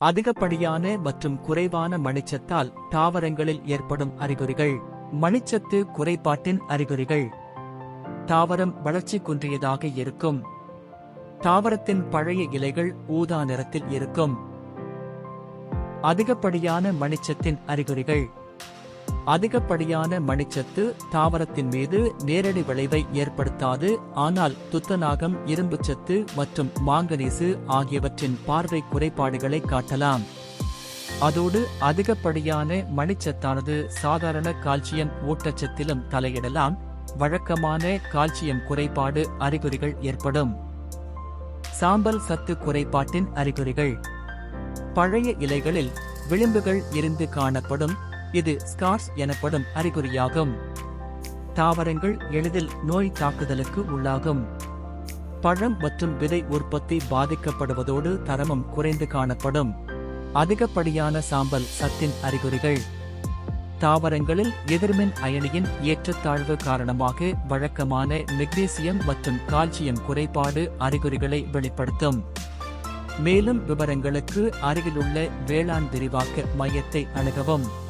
அதிகப்படியான மற்றும் குறைவான மணிச்சத்தால் தாவரங்களில் ஏற்படும் அறிகுறிகள். மணிச்சத்து குறைபாட்டின் அறிகுறிகள். தாவரம் வளர்ச்சி குன்றியதாக இருக்கும். தாவரத்தின் பழைய இலைகள் ஊதா நிறத்தில் இருக்கும். அதிகப்படியான மணிச்சத்தின் அறிகுறிகள். அதிகப்படியான மணிச்சத்து தாவரத்தின் மீது நேரடி விளைவை ஏற்படுத்தாது. ஆனால் துத்தநாகம் இரும்புச்சத்து மற்றும் மாங்கனீசு ஆகியவற்றின் பார்வை குறைபாடுகளை காட்டலாம். அதோடு அதிகப்படியான மணிச்சத்தானது சாதாரண கால்சியம் ஊட்டச்சத்திலும் தலையிடலாம். வழக்கமான கால்சியம் குறைபாடு அறிகுறிகள் ஏற்படும். சாம்பல் சத்து குறைபாட்டின் அறிகுறிகள். பழைய இலைகளில் விளிம்புகள் இருந்து காணப்படும். இது ஸ்கார்ஸ் எனப்படும் அறிகுறியாகும். தாவரங்கள் எளிதில் நோய் தாக்குதலுக்கு உள்ளாகும். பழம் மற்றும் விதை உற்பத்தி பாதிக்கப்படுவதோடு தரமும் குறைந்து காணப்படும். அதிகப்படியான சாம்பல் சத்தின் அறிகுறிகள். தாவரங்களில் எதிர்மின் அயனியின் ஏற்றத்தாழ்வு காரணமாக வழக்கமான மெக்னீசியம் மற்றும் கால்சியம் குறைபாடு அறிகுறிகளை வெளிப்படுத்தும். மேலும் விவரங்களுக்கு அருகிலுள்ள வேளாண் விரிவாக்க மையத்தை அணுகவும்.